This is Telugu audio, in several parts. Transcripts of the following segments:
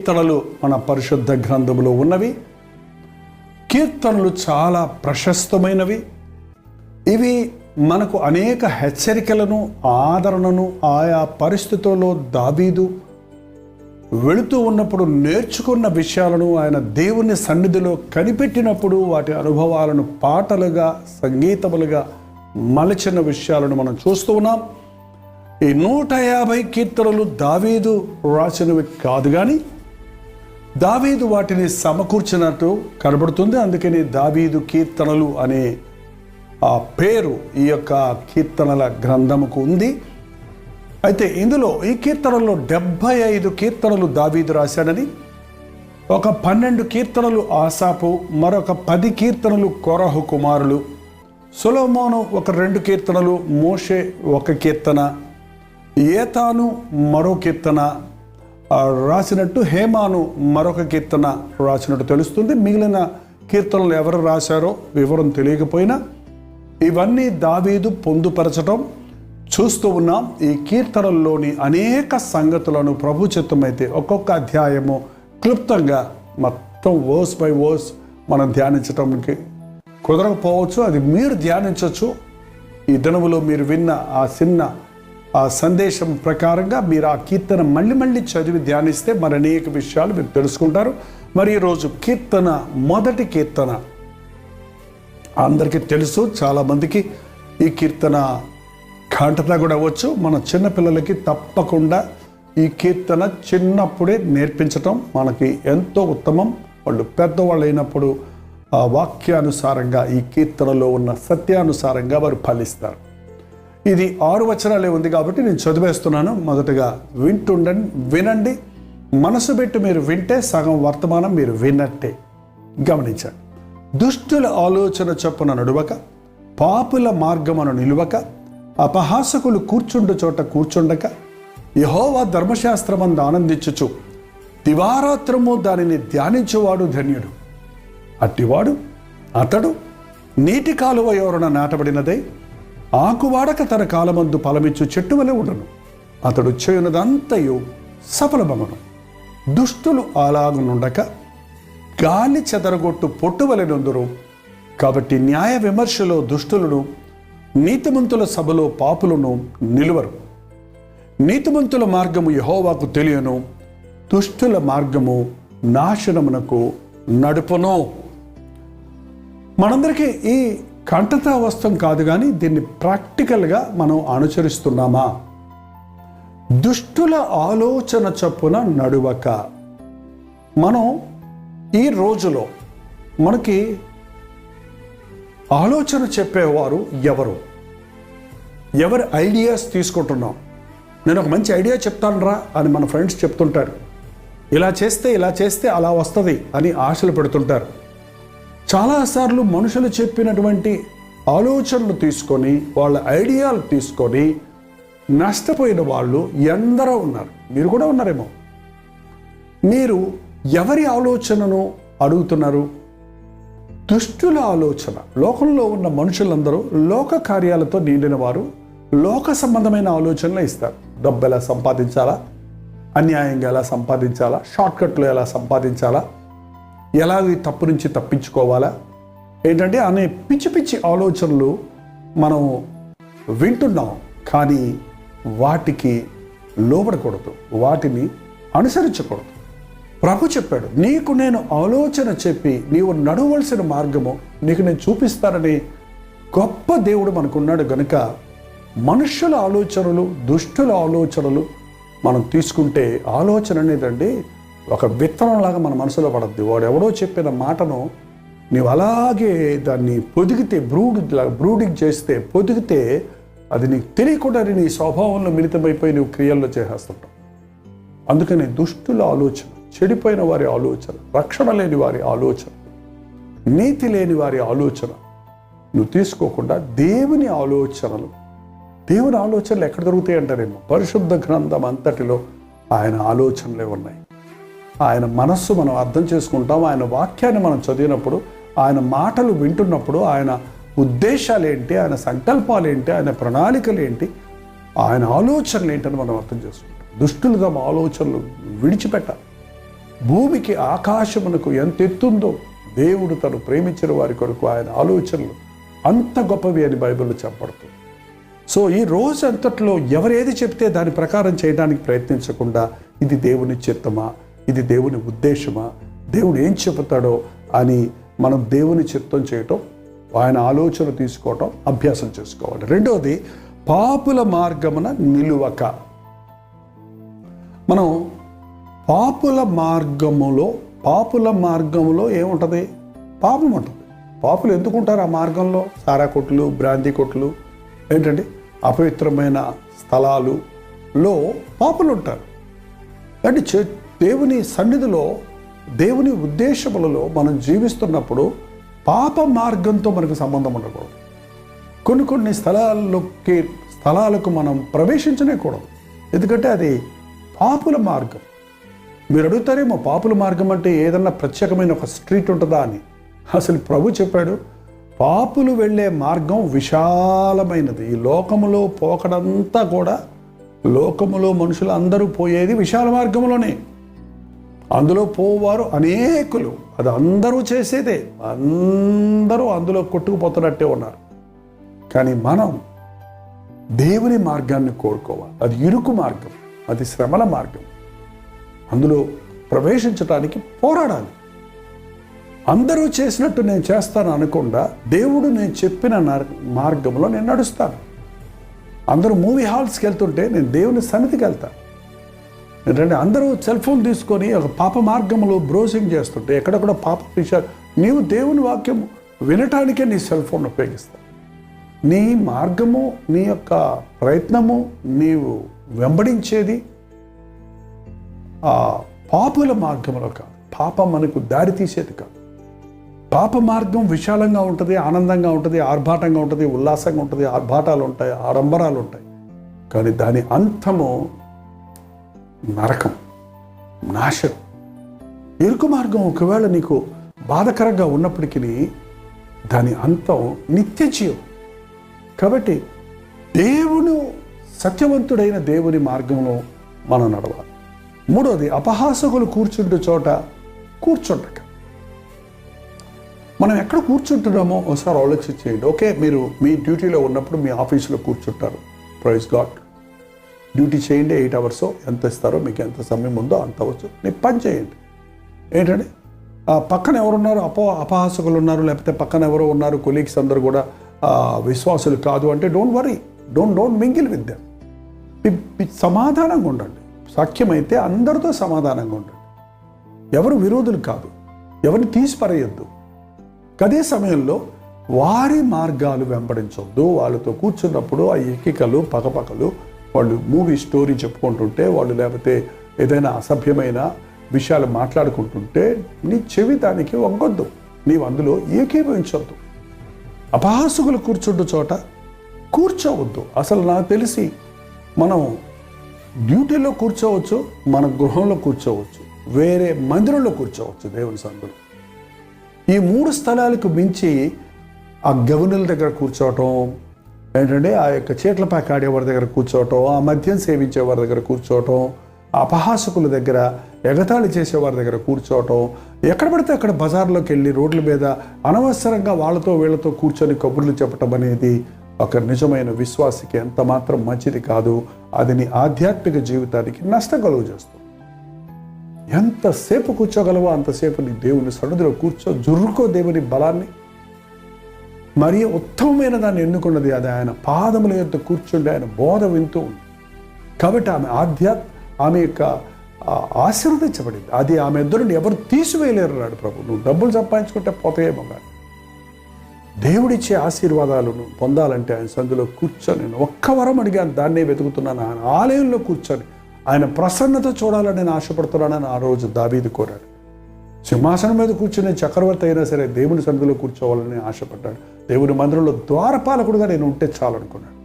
కీర్తనలు మన పరిశుద్ధ గ్రంథములో ఉన్నవి. కీర్తనలు చాలా ప్రశస్తమైనవి. ఇవి మనకు అనేక హెచ్చరికలను ఆదరణను ఆయా పరిస్థితుల్లో దాబీదు వెళుతూ ఉన్నప్పుడు నేర్చుకున్న విషయాలను ఆయన దేవుని సన్నిధిలో కనిపెట్టినప్పుడు వాటి అనుభవాలను పాటలుగా సంగీతములుగా మలచిన విషయాలను మనం చూస్తూ ఉన్నాం. ఈ నూట యాభై కీర్తనలు దావీదు రాసినవి కాదు కానీ దావీదు వాటిని సమకూర్చినట్టు కనబడుతుంది. అందుకని దావీదు కీర్తనలు అనే ఆ పేరు ఈ యొక్క కీర్తనల గ్రంథముకు ఉంది. అయితే ఇందులో ఈ కీర్తనలో డెబ్భై ఐదు కీర్తనలు దావీదు రాశాడని ఒక పన్నెండు కీర్తనలు ఆసాపు మరొక పది కీర్తనలు కొరహు కుమారులు సులోమోను ఒక రెండు కీర్తనలు మోషే ఒక కీర్తన ఏతాను మరో కీర్తన రాసినట్టు హేమాను మరొక కీర్తన రాసినట్టు తెలుస్తుంది. మిగిలిన కీర్తనలు ఎవరు రాశారో వివరం తెలియకపోయినా ఇవన్నీ దావీదు పొందుపరచటం చూస్తూ ఉన్నాం. ఈ కీర్తనల్లోని అనేక సంగతులను ప్రభు చిత్తమైతే ఒక్కొక్క అధ్యాయము క్లుప్తంగా మొత్తం వర్స్ బై వర్స్ మనం ధ్యానించటానికి కుదరకపోవచ్చు. అది మీరు ధ్యానించవచ్చు ఈ దినములో మీరు విన్న ఆ చిన్న ఆ సందేశం ప్రకారంగా మీరు ఆ కీర్తన మళ్ళీ మళ్ళీ చదివి ధ్యానిస్తే మరి అనేక విషయాలు మీరు తెలుసుకుంటారు. మరి ఈరోజు కీర్తన మొదటి కీర్తన. అందరికీ తెలుసు చాలామందికి ఈ కీర్తన ఘంటత కూడా అవ్వచ్చు. మన చిన్నపిల్లలకి తప్పకుండా ఈ కీర్తన చిన్నప్పుడే నేర్పించటం మనకి ఎంతో ఉత్తమం. వాళ్ళు పెద్దవాళ్ళు అయినప్పుడు ఆ వాక్యానుసారంగా ఈ కీర్తనలో ఉన్న సత్యానుసారంగా వారు ఫలిస్తారు. ఇది ఆరు వచనాలే ఉంది కాబట్టి నేను చదివేస్తున్నాను. మొదటగా వింటుండండి వినండి. మనసు పెట్టి మీరు వింటే సగం వర్తమానం మీరు విన్నట్టే. గమనించండి. దుష్టుల ఆలోచన చొప్పున నడువక పాపుల మార్గమును నిలువక అపహాసకులు కూర్చుండు చోట కూర్చుండక యహోవా ధర్మశాస్త్రమందు ఆనందించుచు దివారాత్రము దానిని ధ్యానించువాడు ధన్యుడు. అట్టివాడు అతడు నీటి కాలువ ఎవరన నాటబడినదే ఆకువాడక తన కాలమందు ఫలమిచ్చు చెట్టు వలె ఉండను. అతడు చేయునదంతయు సఫలమగును. దుష్టులు అలాగునుండక గాలి చెదరగొట్టు పొట్టు వలెనుందురు కాబట్టి న్యాయ విమర్శలో దుష్టులను నీతిమంతుల సభలో పాపులను నిలువరు. నీతిమంతుల మార్గము యహోవాకు తెలియను దుష్టుల మార్గము నాశనమునకు నడుపును. మనందరికీ ఈ కంఠతా వస్తం కాదు కానీ దీన్ని ప్రాక్టికల్గా మనం అనుసరిస్తున్నామా దుష్టుల ఆలోచన చొప్పున నడువక. మనం ఈ రోజులో మనకి ఆలోచన చెప్పేవారు ఎవరు? ఎవరి ఐడియాస్ తీసుకుంటున్నాం? నేను ఒక మంచి ఐడియా చెప్తానురా అని మన ఫ్రెండ్స్ చెప్తుంటారు. ఇలా చేస్తే ఇలా చేస్తే అలా వస్తుంది అని ఆశలు పెడుతుంటారు. చాలాసార్లు మనుషులు చెప్పినటువంటి ఆలోచనలు తీసుకొని వాళ్ళ ఐడియాలు తీసుకొని నష్టపోయిన వాళ్ళు ఎందరో ఉన్నారు. మీరు కూడా ఉన్నారేమో. మీరు ఎవరి ఆలోచనను అడుగుతున్నారు? దుష్టుల ఆలోచన. లోకంలో ఉన్న మనుషులందరూ లోక కార్యాలతో నిండిన వారు లోక సంబంధమైన ఆలోచనలు ఇస్తారు. డబ్బు ఎలా సంపాదించాలా? అన్యాయంగా ఎలా సంపాదించాలా? షార్ట్కట్లు ఎలా సంపాదించాలా? ఎలా ఈ తప్పు నుంచి తప్పించుకోవాలా? ఏంటంటే అనే పిచ్చి పిచ్చి ఆలోచనలు మనం వింటున్నాం కానీ వాటికి లోబడకూడదు. వాటిని అనుసరించకూడదు. ప్రభు చెప్పాడు నీకు నేను ఆలోచన చెప్పి నీవు నడవలసిన మార్గము నీకు నేను చూపిస్తానని గొప్ప దేవుడు మనకున్నాడు గనుక మనుషుల ఆలోచనలు దుష్టుల ఆలోచనలు మనం తీసుకుంటే ఆలోచన అనేదండి ఒక విత్తనంలాగా మన మనసులో పడద్ది. వాడు ఎవడో చెప్పిన మాటను నీవు అలాగే దాన్ని పొదిగితే బ్రూడ్ బ్రూడింగ్ చేస్తే పొదిగితే అది నీకు తెలియకుండా నీ స్వభావంలో మిళితమైపోయి నువ్వు క్రియల్లో చేసేస్తుంటావు. అందుకని దుష్టుల ఆలోచన చెడిపోయిన వారి ఆలోచన రక్షణ లేని వారి ఆలోచన నీతి లేని వారి ఆలోచన నువ్వు తీసుకోకుండా దేవుని ఆలోచనలు. దేవుని ఆలోచనలు ఎక్కడ దొరుకుతాయి అంటారేమో పరిశుద్ధ గ్రంథం అంతటిలో ఆయన ఆలోచనలే ఉన్నాయి. ఆయన మనస్సు మనం అర్థం చేసుకుంటాం ఆయన వాక్యాన్ని మనం చదివినప్పుడు ఆయన మాటలు వింటున్నప్పుడు ఆయన ఉద్దేశాలు ఏంటి ఆయన సంకల్పాలు ఏంటి ఆయన ప్రణాళికలు ఏంటి ఆయన ఆలోచనలు ఏంటని మనం అర్థం చేసుకుంటాం. దుష్టులు తమ ఆలోచనలు విడిచిపెట్టాలి. భూమికి ఆకాశమునకు ఎంత ఎత్తుందో దేవుడు తను ప్రేమించిన వారి కొరకు ఆయన ఆలోచనలు అంత గొప్పవి అని బైబిల్లో చెప్పబడుతుంది. సో ఈ రోజు అంతట్లో ఎవరేది చెప్తే దాని ప్రకారం చేయడానికి ప్రయత్నించకుండా ఇది దేవుని చిత్తమా? ఇది దేవుని ఉద్దేశమా? దేవుడు ఏం చెబుతాడో అని మనం దేవుని చిత్తం చేయటం ఆయన ఆలోచన తీసుకోవటం అభ్యాసం చేసుకోవాలి. రెండవది పాపుల మార్గమున నిలువక. మనం పాపుల మార్గములో పాపుల మార్గములో ఏముంటుంది? పాపం ఉంటుంది. పాపులు ఎందుకుంటారు ఆ మార్గంలో? సారా కొట్లు బ్రాంతి కొట్లు ఏంటండి? అపవిత్రమైన స్థలాలులో పాపులు ఉంటారు. అంటే దేవుని సన్నిధిలో దేవుని ఉద్దేశములలో మనం జీవిస్తున్నప్పుడు పాప మార్గంతో మనకు సంబంధం ఉండకూడదు. కొన్ని కొన్ని స్థలాల్లోకి స్థలాలకు మనం ప్రవేశించనేకూడదు. ఎందుకంటే అది పాపుల మార్గం. మీరు అడుగుతారేమో పాపుల మార్గం అంటే ఏదన్నా ప్రత్యేకమైన ఒక స్ట్రీట్ ఉంటుందా అని. అసలు ప్రభు చెప్పాడు పాపులు వెళ్ళే మార్గం విశాలమైనది. ఈ లోకములో పోకడంతా కూడా లోకములో మనుషులు అందరూ పోయేది విశాల మార్గంలోనే అందులో పోవారు అనేకులు. అది అందరూ చేసేదే. అందరూ అందులో కొట్టుకుపోతున్నట్టే ఉన్నారు. కానీ మనం దేవుని మార్గాన్ని కోరుకోవాలి. అది ఇరుకు మార్గం. అది శ్రమల మార్గం. అందులో ప్రవేశించడానికి పోరాడాలి. అందరూ చేసినట్టు నేను చేస్తాను అనకుండా దేవుడు నేను చెప్పిన మార్గంలో నేను నడుస్తాను. అందరూ మూవీ హాల్స్కి వెళ్తుంటే నేను దేవుని సన్నిధికి వెళ్తాను. ఏంటంటే అందరూ సెల్ ఫోన్ తీసుకొని ఒక పాప మార్గంలో బ్రౌజింగ్ చేస్తుంటే ఎక్కడెక్కడ పాప విషయాలు నీవు దేవుని వాక్యం వినటానికే నీ సెల్ ఫోన్ ఉపయోగిస్తావు నీ మార్గము నీ యొక్క ప్రయత్నము నీవు వెంబడించేది ఆ పాపుల మార్గంలో కాదు. పాపం మనకు దారి తీసేది కాదు. పాప మార్గం విశాలంగా ఉంటుంది ఆనందంగా ఉంటుంది ఆర్భాటంగా ఉంటుంది ఉల్లాసంగా ఉంటుంది ఆర్భాటాలు ఉంటాయి ఆడంబరాలు ఉంటాయి. కానీ దాని అంతము నరకం నాశనం. ఇరుకు మార్గం ఒకవేళ నీకు బాధకరంగా ఉన్నప్పటికీ దాని అంతం నిత్య జీవం. కాబట్టి దేవుడు సత్యవంతుడైన దేవుని మార్గంలో మనం నడవాలి. మూడోది అపహాసకులు కూర్చుంటే చోట కూర్చుండక. మనం ఎక్కడ కూర్చుంటున్నామో ఒకసారి ఆలోచించేయండి. ఓకే మీరు మీ డ్యూటీలో ఉన్నప్పుడు మీ ఆఫీసులో కూర్చుంటారు. Praise God. డ్యూటీ చేయండి ఎయిట్ అవర్స్ ఎంత ఇస్తారో మీకు ఎంత సమయం ఉందో అంత అవచ్చు నేను పని చేయండి. ఏంటండి పక్కన ఎవరున్నారు అపో అపహాసకులు ఉన్నారు లేకపోతే పక్కన ఎవరో ఉన్నారు కొలీగ్స్ అందరూ కూడా విశ్వాసులు కాదు అంటే don't worry don't don't mingle with them సమాధానంగా ఉండండి. సాఖ్యమైతే అందరితో సమాధానంగా ఉండండి. ఎవరు విరోధులు కాదు. ఎవరిని తీసిపరేయొద్దు. అదే సమయంలో వారి మార్గాలు వెంబడించొద్దు. వాళ్ళతో కూర్చున్నప్పుడు ఆ ఎక్కికలు పకపకలు వాళ్ళు మూవీ స్టోరీ చెప్పుకుంటుంటే వాళ్ళు లేకపోతే ఏదైనా అసభ్యమైన విషయాలు మాట్లాడుకుంటుంటే నీ చెవి దానికి వంగొద్దు. నీవు అందులో ఏకీభవించొద్దు. అపహాసుకులు కూర్చుండు చోట కూర్చోవద్దు. అసలు నాకు తెలిసి మనం డ్యూటీలో కూర్చోవచ్చు మన గృహంలో కూర్చోవచ్చు వేరే మందిరంలో కూర్చోవచ్చు దేవుని సందులో ఈ మూడు స్థలాలకు మించి ఆ గవర్నర్ దగ్గర కూర్చోవటం ఏంటంటే ఆ యొక్క చీట్ల పాక ఆడేవారి దగ్గర కూర్చోవటం ఆ మద్యం సేవించే వారి దగ్గర కూర్చోవటం అపహాసకుల దగ్గర ఎగతాళి చేసేవారి దగ్గర కూర్చోవటం ఎక్కడ పడితే అక్కడ బజార్లోకి వెళ్ళి రోడ్ల మీద అనవసరంగా వాళ్ళతో వీళ్ళతో కూర్చొని కబుర్లు చెప్పటం అనేది ఒక నిజమైన విశ్వాసికి ఎంత మాత్రం మంచిది కాదు. అది నీ ఆధ్యాత్మిక జీవితానికి నష్టం కలుగు చేస్తుంది. ఎంతసేపు కూర్చోగలవో అంతసేపు నీ దేవుని సన్నిధిలో కూర్చో జుర్రుకో దేవుని బలాన్ని మరి ఉత్తమమైన దాన్ని ఎన్నుకున్నది అది ఆయన. పాదముల యొక్క కూర్చుండి ఆయన బోధ వింటూ ఉంది. కాబట్టి ఆమె ఆధ్యాత్ ఆమె యొక్క ఆ, ఆశీర్వదించబడింది. అది ఆమె ఇద్దరుని ఎవరు తీసివేయలేరు అన్నాడు ప్రభు. నువ్వు డబ్బులు సంపాదించుకుంటే పోతాయేమో కానీ దేవుడిచ్చే ఆశీర్వాదాలను పొందాలంటే ఆయన సందులో కూర్చొని నేను ఒక్క వరం అడిగాను దాన్నే వెతుకుతున్నాను. ఆయన ఆలయంలో కూర్చొని ఆయన ప్రసన్నత చూడాలని నేను ఆశపడుతున్నానని ఆ రోజు దాబీది కోరాడు. సింహాసనం మీద కూర్చునే చక్రవర్తి అయినా సరే దేవుని సన్నిధిలో కూర్చోవాలని ఆశపడ్డాడు. దేవుని మందిరంలో ద్వారపాలకుడుగా నేను ఉంటే చాలనుకున్నాను.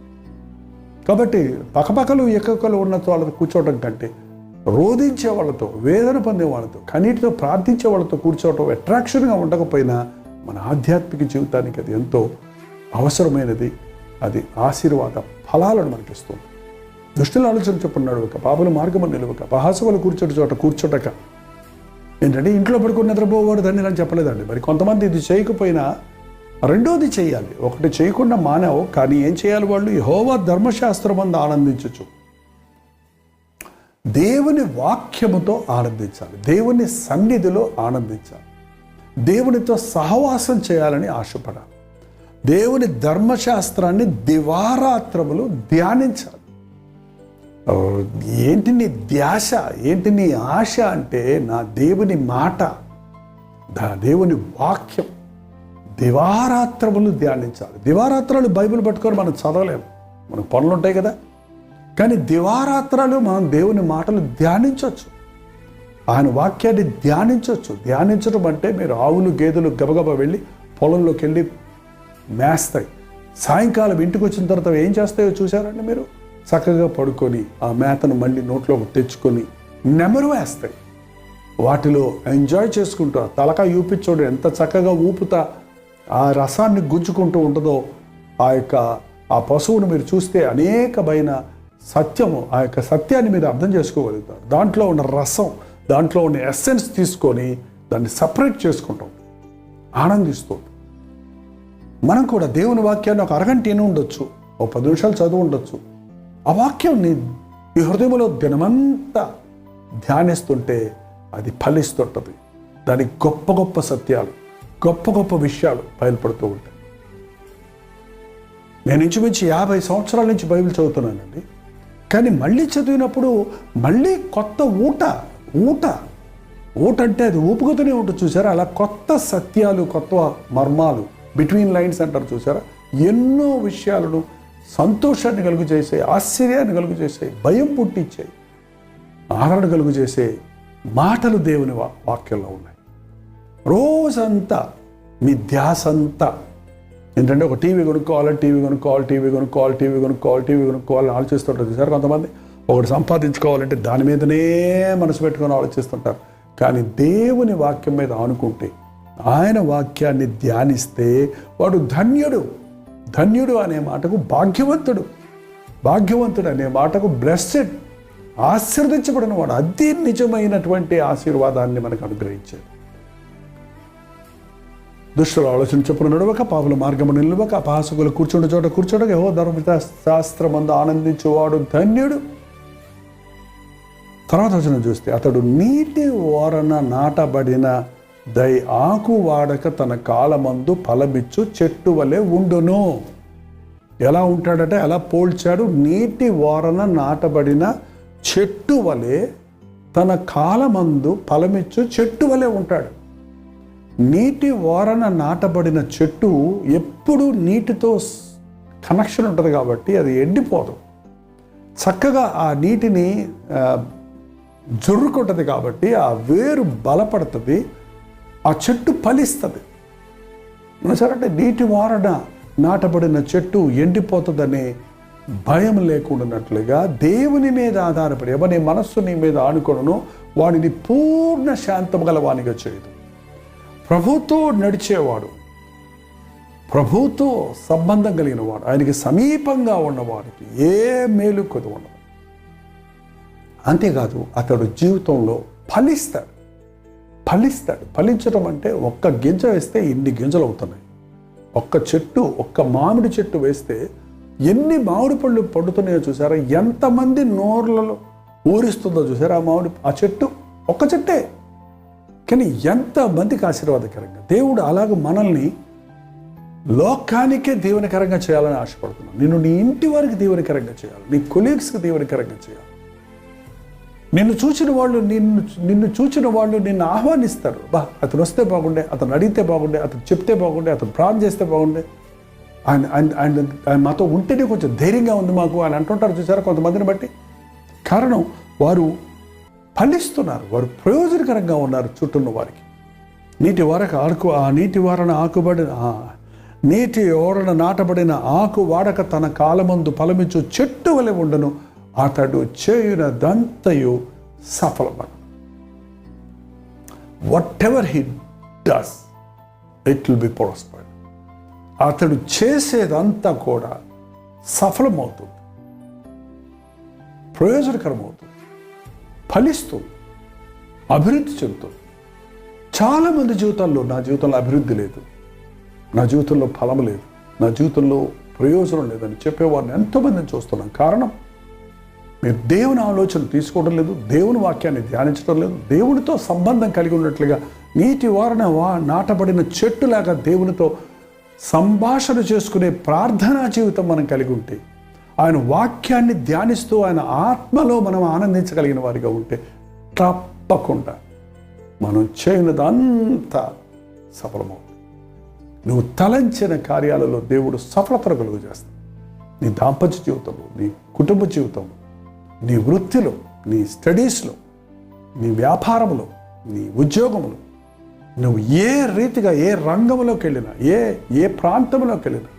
కాబట్టి పక్కపక్కలు ఎక్కకలు ఉన్న వాళ్ళతో కూర్చోవడం కంటే రోధించే వాళ్ళతో వేదన పొందే వాళ్ళతో కన్నీటితో ప్రార్థించే వాళ్ళతో కూర్చోవటం అట్రాక్షన్గా ఉండకపోయినా మన ఆధ్యాత్మిక జీవితానికి అది ఎంతో అవసరమైనది. అది ఆశీర్వాద ఫలాలను మనకిస్తుంది. దృష్టిలో ఆలోచన చెప్పు ఒక పాపల మార్గము నిలవక పహాసములు కూర్చోటి చోట కూర్చోటక. ఏంటంటే ఇంట్లో పడుకుని నిద్రపోవాడు దాన్ని అని చెప్పలేదండి. మరి కొంతమంది ఇది చేయకపోయినా రెండోది చేయాలి. ఒకటి చేయకుండా మానవు కానీ ఏం చేయాలి వాళ్ళు? యహోవా ధర్మశాస్త్రం అందు ఆనందించచ్చు. దేవుని వాక్యముతో ఆనందించాలి. దేవుని సన్నిధిలో ఆనందించాలి. దేవునితో సహవాసం చేయాలని ఆశపడాలి. దేవుని ధర్మశాస్త్రాన్ని దివారాత్రములు ధ్యానించాలి. ఏంటి నీ ధ్యాస? ఏంటి నీ ఆశ అంటే నా దేవుని మాట నా దేవుని వాక్యం. దివారాత్రములు ధ్యానించాలి. దివారాత్రాలు బైబిల్ పట్టుకొని మనం చదవలేము. మనకు పనులు ఉంటాయి కదా. కానీ దివారాత్రాలు మనం దేవుని మాటలు ధ్యానించవచ్చు. ఆయన వాక్యాన్ని ధ్యానించవచ్చు. ధ్యానించడం అంటే మీరు ఆవులు గేదెలు గబగబ వెళ్ళి పొలంలోకి వెళ్ళి మేస్తాయి. సాయంకాలం ఇంటికి వచ్చిన తర్వాత ఏం చేస్తాయో చూసారండి మీరు? చక్కగా పడుకొని ఆ మేతను మళ్ళీ నోట్లో తెచ్చుకొని నెమరు వేస్తాయి. వాటిలో ఎంజాయ్ చేసుకుంటూ. తలకాయ ఊపించోడు ఎంత చక్కగా ఊపుతా. ఆ రసాన్ని గుంజుకుంటూ ఉంటుందో ఆ యొక్క ఆ పశువును మీరు చూస్తే అనేకమైన సత్యము ఆ యొక్క సత్యాన్ని మీరు అర్థం చేసుకోగలుగుతారు. దాంట్లో ఉన్న రసం దాంట్లో ఉన్న ఎస్సెన్స్ తీసుకొని దాన్ని సపరేట్ చేసుకుంటాం. ఆనందిస్తూ మనం కూడా దేవుని వాక్యాన్ని ఒక అరగంట విని ఉండొచ్చు ఒక పది నిమిషాలు చదువు ఉండొచ్చు. ఆ వాక్యం నీ ఈ హృదయంలో దినమంతా ధ్యానిస్తుంటే అది ఫలిస్తుంటుంది. దాని గొప్ప గొప్ప సత్యాలు. గొప్ప గొప్ప విషయాలు బయలుపడుతూ ఉంటాయి. నేను ఇంచుమించి యాభై సంవత్సరాల నుంచి బైబిల్ చదువుతున్నానండి. కానీ మళ్ళీ చదివినప్పుడు మళ్ళీ కొత్త ఊట ఊట. ఊట అంటే అది ఊపుకుతూనే ఉంటుంది చూసారా? అలా కొత్త సత్యాలు కొత్త మర్మాలు బిట్వీన్ లైన్స్ అంటారు చూసారా? ఎన్నో విషయాలను సంతోషాన్ని కలుగు చేసే ఆశ్చర్యాన్ని కలుగు చేసే భయం పుట్టించే ఆదరణ కలుగు చేసే మాటలు దేవుని వాక్యంలో ఉన్నాయి. రోజంతా మీ ధ్యాస అంతా ఏంటంటే ఒక టీవీ కొనుక్కోవాలి టీవీ కొనుక్కోవాలి టీవీ కొనుక్కోవాలి టీవీ కొనుక్కోవాలి టీవీ కొనుక్కోవాలని ఆలోచిస్తుంటారు సార్ కొంతమంది. ఒకటి సంపాదించుకోవాలంటే దాని మీదనే మనసు పెట్టుకొని ఆలోచిస్తుంటారు. కానీ దేవుని వాక్యం మీద ఆనుకుంటే ఆయన వాక్యాన్ని ధ్యానిస్తే వాడు ధన్యుడు. ధన్యుడు అనే మాటకు భాగ్యవంతుడు. భాగ్యవంతుడు అనే మాటకు బ్లెస్సెడ్ ఆశీర్వదించబడిన వాడు అది నిజమైనటువంటి ఆశీర్వాదాన్ని మనకు అనుగ్రహించాడు దుష్టుల ఆలోచన చొప్పున నడవక పాపుల మార్గము నిలవక అపహాసకులు కూర్చుండే చోట కూర్చోడక ఓ ధర్మ శాస్త్రమందు ఆనందించేవాడు ధన్యుడు. తర్వాత వచ్చిన చూస్తే అతడు నీటి ఓరన నాటబడిన దై ఆకు వాడక తన కాలమందు ఫలమిచ్చు చెట్టు వలె ఉండును. ఎలా ఉంటాడంటే? ఎలా పోల్చాడు? నీటి ఓరన నాటబడిన చెట్టు వలె తన కాలమందు ఫలమిచ్చు చెట్టు వలె ఉంటాడు. నీటి వారన నాటబడిన చెట్టు ఎప్పుడూ నీటితో కనెక్షన్ ఉంటుంది కాబట్టి అది ఎండిపోదు. చక్కగా ఆ నీటిని జుర్రుకుంటుంది కాబట్టి ఆ వేరు బలపడుతుంది ఆ చెట్టు ఫలిస్తుంది. సరే నీటి వారన నాటబడిన చెట్టు ఎండిపోతుందనే భయం లేకుండానట్లుగా దేవుని మీద ఆధారపడి ఎవరి మనస్సు నీ మీద ఆనుకొనను వాడిని పూర్ణ శాంతం గల వానిగా చేయదు ప్రభుతో నడిచేవాడు. ప్రభుతో సంబంధం కలిగిన వాడు ఆయనకి సమీపంగా ఉన్నవాడికి ఏ మేలు కొద్ది ఉండదు అంతేకాదు అతడు జీవితంలో ఫలిస్తాడు. ఫలిస్తాడు. ఫలించడం అంటే ఒక్క గింజ వేస్తే ఇన్ని గింజలు అవుతున్నాయి. ఒక్క చెట్టు ఒక్క మామిడి చెట్టు వేస్తే ఎన్ని మామిడి పళ్ళు పండుతున్నాయో చూసారా? ఎంతమంది నోర్లలో ఊరిస్తుందో చూసారా? ఆ మామిడి ఆ చెట్టు ఒక్క చెట్టే. కానీ ఎంతమందికి ఆశీర్వాదకరంగా? దేవుడు అలాగ మనల్ని లోకానికే దీవెనకరంగా చేయాలని ఆశపడుతున్నాను నిన్ను నీ ఇంటి వారికి దీవెనకరంగా చేయాలి. నీ కొలీగ్స్కి దీవెనకరంగా చేయాలి. నిన్ను చూచిన వాళ్ళు నిన్ను నిన్ను చూచిన వాళ్ళు నిన్ను ఆహ్వానిస్తారు. బా అతను వస్తే బాగుండే అతను అడిగితే బాగుండే అతను చెప్తే బాగుండే అతను ప్రార్థన చేస్తే బాగుండే. ఆయన ఆయన ఆయన ఆయన మాతో ఉంటేనే కొంచెం ధైర్యంగా ఉంది మాకు అని అంటుంటారు చూసారా కొంతమందిని బట్టి. కారణం వారు ఫలిస్తున్నారు. వారు ప్రయోజనకరంగా ఉన్నారు చుట్టూన్న వారికి. నీటి వరకు ఆకు ఆ నీటి వారణ ఆకుబడిన నీటి ఓరణ నాటబడిన ఆకు వాడక తన కాలమందు ఫలమించు చెట్టు వలె ఉండను. అతడు చేయునదంతయు సఫలమను whatever he does it will be prospered అతడు చేసేదంతా కూడా సఫలమవుతుంది. ప్రయోజనకరమవుతుంది. ఫలిస్తుంది అభివృద్ధి చెందుతుంది చాలామంది జీవితాల్లో నా జీవితంలో అభివృద్ధి లేదు. నా జీవితంలో ఫలం లేదు. నా జీవితంలో ప్రయోజనం లేదని చెప్పేవారిని ఎంతోమందిని చూస్తున్నాం. కారణం మీరు దేవుని ఆలోచన తీసుకోవడం లేదు దేవుని వాక్యాన్ని ధ్యానించడం లేదు దేవునితో సంబంధం కలిగి ఉన్నట్లుగా నీటి వారన వా నాటబడిన చెట్టులాగా దేవునితో సంభాషణ చేసుకునే ప్రార్థనా జీవితం మనం కలిగి ఉంటే ఆయన వాక్యాన్ని ధ్యానిస్తూ ఆయన ఆత్మలో మనం ఆనందించగలిగిన వారిగా ఉంటే తప్పకుండా మనం చేయనిదంతా సఫలమవుతుంది నువ్వు తలంచిన కార్యాలలో దేవుడు సఫలతను కలుగు చేస్తాడు నీ దాంపత్య జీవితంలో నీ కుటుంబ జీవితంలో నీ వృత్తిలో నీ స్టడీస్లో నీ వ్యాపారంలో నీ ఉద్యోగంలో నువ్వు ఏ రీతిగా ఏ రంగంలోకి వెళ్ళినా ఏ ఏ ప్రాంతంలోకి వెళ్ళినా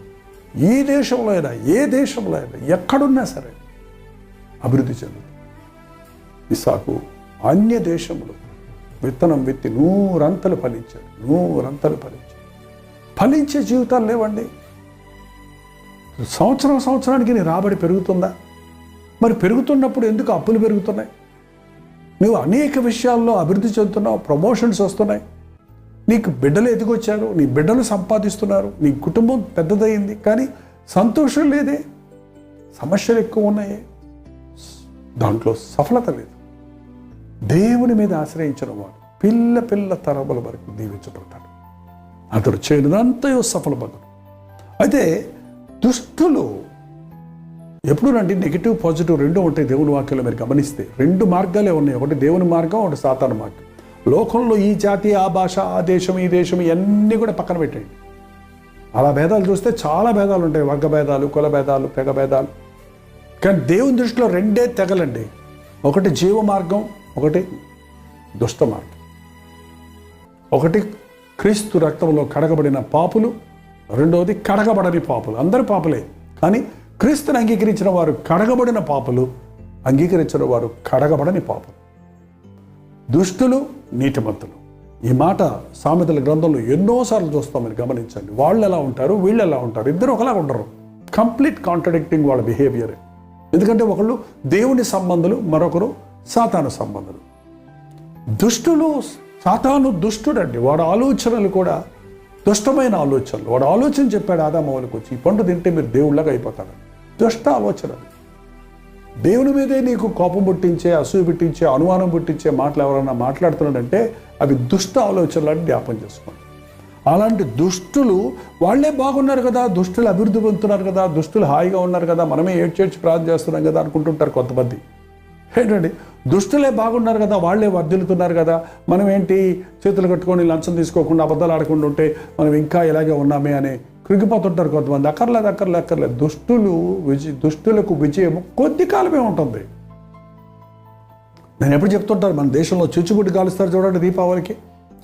ఈ దేశంలో అయినా ఏ దేశంలో అయినా ఎక్కడున్నా సరే అభివృద్ధి చెందుతుంది. ఇసాకు అన్య దేశంలో విత్తనం విత్తి నూరంతలు ఫలించాడు నూరంతలు ఫలించాడు ఫలించే జీవితాలు లేవండి. సంవత్సరం సంవత్సరానికి నీ రాబడి పెరుగుతుందా? మరి పెరుగుతున్నప్పుడు ఎందుకు అప్పులు పెరుగుతున్నాయి? నువ్వు అనేక విషయాల్లో అభివృద్ధి చెందుతున్నావు ప్రమోషన్స్ వస్తున్నాయి. నీకు బిడ్డలు ఎదిగొచ్చారు నీ బిడ్డలు సంపాదిస్తున్నారు నీ కుటుంబం పెద్దదయింది కానీ సంతోషం లేదే. సమస్యలు ఎక్కువ ఉన్నాయే. దాంట్లో సఫలత లేదు. దేవుని మీద ఆశ్రయించిన వాడు పిల్ల పిల్ల తరముల వరకు దీవించబడతాడు. అతడు చేయనిదంతయో సఫలమగడు అయితే దుష్టులు ఎప్పుడు రండి నెగిటివ్ పాజిటివ్ రెండు ఉంటాయి దేవుని వాక్యంలో మీరు గమనిస్తే. రెండు మార్గాలే ఉన్నాయి. ఒకటి దేవుని మార్గం ఒకటి సాతాను మార్గం. లోకంలో ఈ జాతి ఆ భాష ఆ దేశం ఈ దేశం ఇవన్నీ కూడా పక్కన పెట్టండి అలా భేదాలు చూస్తే చాలా భేదాలు ఉంటాయి. వర్గ భేదాలు కుల భేదాలు తెగ భేదాలు. కానీ దేవుని దృష్టిలో రెండే తెగలండి. ఒకటి జీవ మార్గం ఒకటి దుష్ట మార్గం. ఒకటి క్రీస్తు రక్తంలో కడగబడిన పాపులు రెండవది కడగబడని పాపులు. అందరు పాపులే. కానీ క్రీస్తుని అంగీకరించిన వారు కడగబడిన పాపులు అంగీకరించిన వారు కడగబడని పాపులు. దుష్టులు నీతిమంతులు. ఈ మాట సామెతల గ్రంథంలో ఎన్నోసార్లు చూస్తామని గమనించండి. వాళ్ళు ఎలా ఉంటారు వీళ్ళు ఎలా ఉంటారు ఇద్దరు ఒకలా ఉండరు. కంప్లీట్ కాంట్రడిక్టింగ్ వాళ్ళ బిహేవియర్. ఎందుకంటే ఒకళ్ళు దేవుని సంబంధులు మరొకరు సాతాను సంబంధులు. దుష్టులు సాతాను దుష్టుడండి. వాడు ఆలోచనలు కూడా దుష్టమైన ఆలోచనలు. వాడు ఆలోచన చెప్పాడు ఆదామవులకు వచ్చి ఈ పండు తింటే మీరు దేవుళ్ళగా అయిపోతారు దుష్ట ఆలోచనలు. దేవుని మీదే నీకు కోపం పుట్టించే అసూయ పుట్టించే అనుమానం పుట్టించే మాటలు ఎవరైనా మాట్లాడుతున్నాడంటే అవి దుష్ట ఆలోచనలను జ్ఞాపం చేసుకోండి. అలాంటి దుష్టులు వాళ్ళే బాగున్నారు కదా దుష్టులు అభివృద్ధి పొందుతున్నారు కదా దుష్టులు హాయిగా ఉన్నారు కదా మనమే ఏడ్చేడ్చి ప్రార్థన చేస్తున్నాం కదా అనుకుంటుంటారు కొంతమంది. ఏంటండి? దుష్టులే బాగున్నారు కదా వాళ్ళే వర్ధిల్లుతున్నారు కదా. మనం ఏంటి చేతులు కట్టుకొని లంచం తీసుకోకుండా అబద్ధాలు ఆడకుండా ఉంటే మనం ఇంకా ఇలాగే ఉన్నామే అని కృగిపోతుంటారు కొంతమంది. అక్కర్లేదు అక్కర్లేదు అక్కర్లేదు. దుష్టులు విజయ దుష్టులకు విజయం కొద్ది కాలమే ఉంటుంది. నేను ఎప్పుడు చెప్తుంటాను మన దేశంలో చిచ్చుబుడ్డి కాలుస్తారు చూడండి దీపావళికి.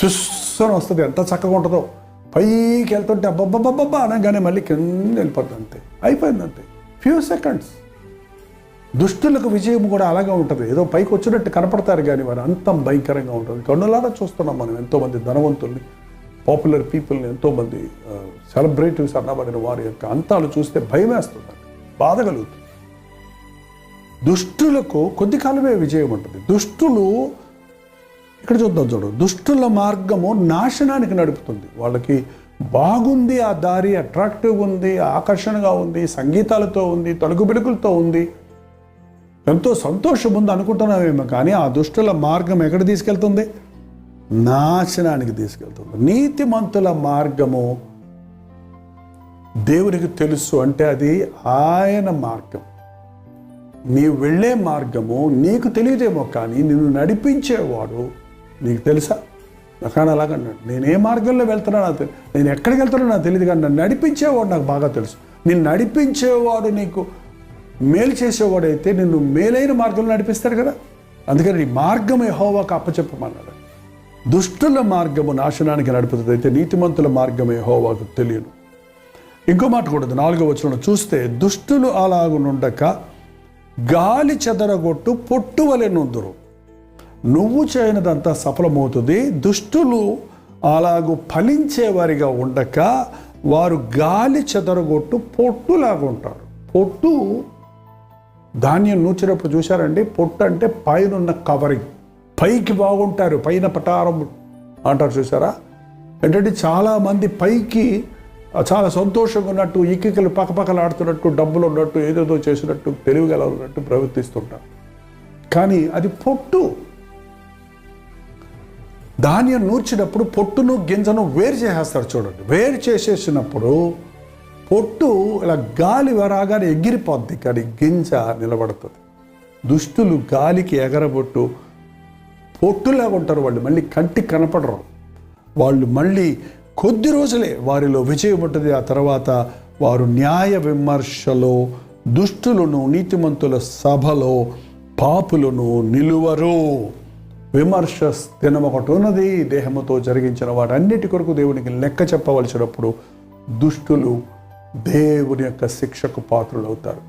చుస్సని వస్తుంది ఎంత చక్కగా ఉంటుందో. పైకి వెళ్తుంటే అబ్బబ్బబ్బబ్బా అనగానే మళ్ళీ కింద వెళ్ళిపోతుంది అంతే. అయిపోయింది అంతే ఫ్యూ సెకండ్స్ దుష్టులకు విజయం కూడా అలాగే ఉంటుంది. ఏదో పైకి వచ్చినట్టు కనపడతారు కానీ వారు అంతం భయంకరంగా ఉంటుంది. కన్నులారా చూస్తున్నాం మనం ఎంతోమంది ధనవంతుల్ని పాపులర్ పీపుల్ని ఎంతోమంది సెలబ్రిటీస్ అన్నబడిన వారి యొక్క అంతాలు చూస్తే భయం వేస్తుంది బాధ కలుగుతుంది. దుష్టులకు కొద్ది కాలమే విజయం ఉంటుంది. దుష్టులు ఇక్కడ చూద్దాం చూడు. దుష్టుల మార్గము నాశనానికి నడుపుతుంది. వాళ్ళకి బాగుంది ఆ దారి అట్రాక్టివ్ ఉంది ఆకర్షణగా ఉంది సంగీతాలతో ఉంది తొలగు బిడుకులతో ఉంది. ఎంతో సంతోషం ఉంది అనుకుంటున్నామేమో కానీ ఆ దుష్టుల మార్గం ఎక్కడ తీసుకెళ్తుంది? నాశనానికి తీసుకెళ్తుంది. నీతిమంతుల మార్గము దేవునికి తెలుసు అంటే అది ఆయన మార్గం. నీవు వెళ్ళే మార్గము నీకు తెలియదేమో కానీ నిన్ను నడిపించేవాడు నీకు తెలుసా? కానీ అలాగన్నాడు నేను ఏ మార్గంలో వెళ్తున్నా నాకు నేను ఎక్కడికి వెళ్తున్నా నాకు తెలియదు కానీ నన్ను నడిపించేవాడు నాకు బాగా తెలుసు. నేను నడిపించేవాడు నీకు మేలు చేసేవాడైతే నిన్ను మేలైన మార్గంలో నడిపిస్తాడు కదా. అందుకని నీ మార్గం యెహోవాకు అప్పచెప్పమన్నాడు. దుష్టుల మార్గము నాశనానికి నడుపుతుంది అయితే నీతిమంతుల మార్గం యెహోవాకు తెలియను ఇంకో మాట కూడా నాలుగో వచనం చూస్తే దుష్టులు అలాగునుండక గాలి చెదరగొట్టు పొట్టు వలె నొందురు. నువ్వు చేయనిదంతా సఫలమవుతుంది. దుష్టులు అలాగు ఫలించేవారిగా ఉండక వారు గాలి చెదరగొట్టు పొట్టులాగా ఉంటారు పొట్టు ధాన్యం నూచినప్పుడు చూశారండి? పొట్టు అంటే పైన ఉన్న కవరింగ్ పైకి బాగుంటారు పైన పటారం అంటారు చూసారా ఏంటంటే చాలామంది పైకి చాలా సంతోషంగా ఉన్నట్టు ఇక్కికలు పక్కపక్కలాడుతున్నట్టు డబ్బులు ఉన్నట్టు ఏదేదో చేసినట్టు తెలివిగల ఉన్నట్టు ప్రవర్తిస్తుంటారు. కానీ అది పొట్టు. ధాన్యం నూర్చినప్పుడు పొట్టును గింజను వేరు చేసేస్తారు చూడండి. వేరు చేసేసినప్పుడు పొట్టు ఇలా గాలి రాగానే ఎగిరిపోద్ది కానీ గింజ నిలబడుతుంది. దుష్టులు గాలికి ఎగరబొట్టు పొట్టులాగా ఉంటారు వాళ్ళు మళ్ళీ కంటికి కనపడరు. వాళ్ళు మళ్ళీ కొద్ది రోజులే వారిలో విజయం ఉంటుంది. ఆ తర్వాత వారు న్యాయ విమర్శలో దుష్టులను నీతిమంతుల సభలో పాపులను నిలువరు. విమర్శ దినం ఒకటి ఉన్నది దేహముతో జరిగించిన వాటన్నిటి కొరకు దేవునికి లెక్క చెప్పవలసినప్పుడు దుష్టులు దేవుని యొక్క శిక్షకు పాత్రులు అవుతారు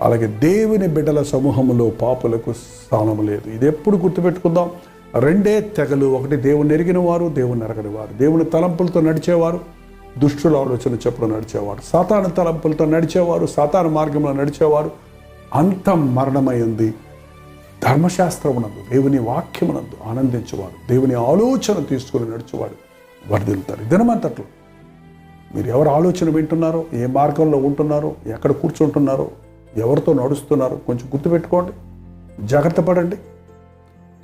అలాగే దేవుని బిడ్డల సమూహంలో పాపులకు స్థానం లేదు. ఇది ఎప్పుడు గుర్తుపెట్టుకుందాం? రెండే తెగలు ఒకటి దేవుని ఎరిగిన వారు దేవుని ఎరగని వారు దేవుని తలంపులతో నడిచేవారు దుష్టుల ఆలోచన చెప్పుడు నడిచేవారు. సాతాను తలంపులతో నడిచేవారు సాతాను మార్గంలో నడిచేవారు. అంత మరణమైంది ధర్మశాస్త్రమునందు దేవుని వాక్యమునందు ఆనందించేవాడు దేవుని ఆలోచన తీసుకుని నడిచేవాడు వర్ధిల్తారు దినమంతట్లో మీరు ఎవరు ఆలోచన వింటున్నారో ఏ మార్గంలో ఉంటున్నారో ఎక్కడ కూర్చుంటున్నారో ఎవరితో నడుస్తున్నారో కొంచెం గుర్తుపెట్టుకోండి జాగ్రత్త పడండి.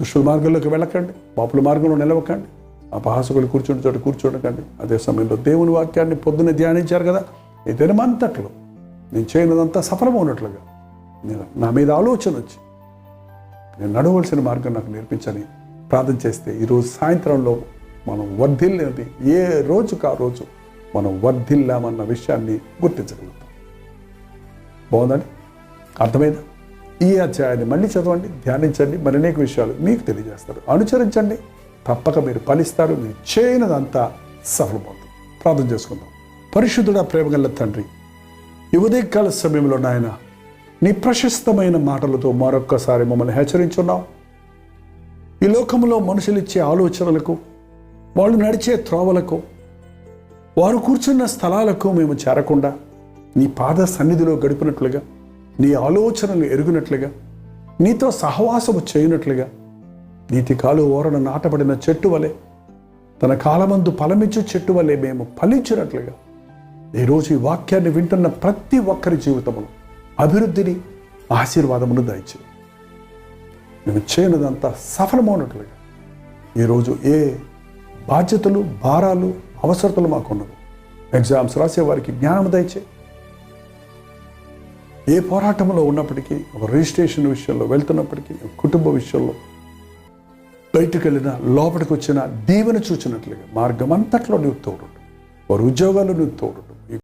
దుష్టుల మార్గంలోకి వెళ్ళకండి. పాపుల మార్గంలో నిలవకండి. అపహాసకులు కూర్చుని చోట కూర్చోడకండి. అదే సమయంలో దేవుని వాక్యాన్ని పొద్దున్నే ధ్యానించారు కదా? ఈ దినమంతట్లో నేను చేయనిదంతా సఫలమైనట్లుగా నేను నా మీద ఆలోచన వచ్చి నేను నడవలసిన మార్గం నాకు నేర్పించని ప్రార్థన చేస్తే ఈరోజు సాయంత్రంలో మనం వర్ధిల్లేది ఏ రోజుకు ఆ రోజు? మనం వర్ధిల్లామన్న విషయాన్ని గుర్తించగలుగుతాం. బాగుందండి? అర్థమైందా? ఈ అధ్యాయాన్ని మళ్ళీ చదవండి ధ్యానించండి మరి అనేక విషయాలు మీకు తెలియజేస్తారు. అనుసరించండి తప్పక మీరు ఫలిస్తారు మీరు చేయనిదంతా సఫలమవుతుంది. ప్రార్థన చేసుకుందాం. పరిశుద్ధుడ ప్రేమగల తండ్రి ఈ ఉదయకాల సమయంలో నాయన నీ ప్రశస్తమైన మాటలతో మరొక్కసారి మమ్మల్ని హెచ్చరించున్నావు. ఈ లోకంలో మనుషులు ఇచ్చే ఆలోచనలకు వాళ్ళు నడిచే త్రోవలకు వారు కూర్చున్న స్థలాలకు మేము చేరకుండా నీ పాద సన్నిధిలో గడిపినట్లుగా నీ ఆలోచనలు ఎరుగునట్లుగా నీతో సహవాసము చేయనట్లుగా నీతి కాలు ఓరణ నాటబడిన చెట్టు వలె తన కాలమందు ఫలమిచ్చు చెట్టు వలె మేము ఫలించినట్లుగా ఈరోజు ఈ వాక్యాన్ని వింటున్న ప్రతి ఒక్కరి జీవితమును అభివృద్ధిని ఆశీర్వాదమును దయచే మేము చేయనదంతా సఫలమైనట్లుగా ఈరోజు ఏ బాధ్యతలు భారాలు అవసరతలు మాకున్నవి. ఎగ్జామ్స్ రాసే వారికి జ్ఞానం దయచే ఏ పోరాటంలో ఉన్నప్పటికీ ఒక రిజిస్ట్రేషన్ విషయంలో వెళ్తున్నప్పటికీ కుటుంబ విషయంలో బయటకు వెళ్ళినా లోపలికి వచ్చిన దీవెన చూచినట్లుగా మార్గం అంతట్లో నువ్వు తోడు వారి ఉద్యోగాలు నువ్వు తోడు